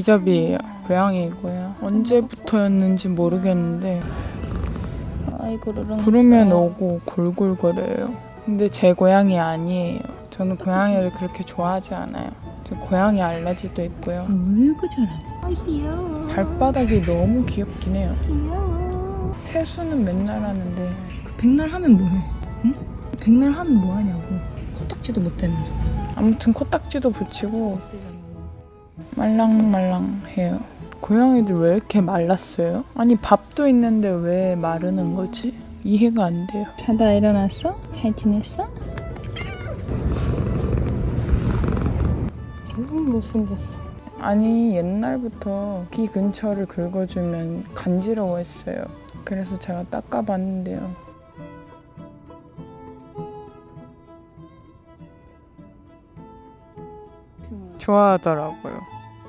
기접이에요. 고양이고요. 언제부터였는지 모르겠는데 아이고 부르면 오고 골골거려요. 근데 제 고양이 아니에요. 저는 고양이를 그렇게 좋아하지 않아요. 저 고양이 알러지도 있고요. 어이구 잘하네 아 귀여워 발바닥이 너무 귀엽긴 해요. 귀여워 세수는 맨날 하는데 그 백날 하면 뭐해? 응? 백날 하면 뭐하냐고 코딱지도 못 대면서 아무튼 코딱지도 붙이고 말랑말랑해요. 고양이들 왜 이렇게 말랐어요? 아니 밥도 있는데 왜 마르는 거지? 이해가 안 돼요. 자다 일어났어? 잘 지냈어? 너무 못생겼어 아니 옛날부터 귀 근처를 긁어주면 간지러워했어요. 그래서 제가 닦아봤는데요. 좋아하더라고요.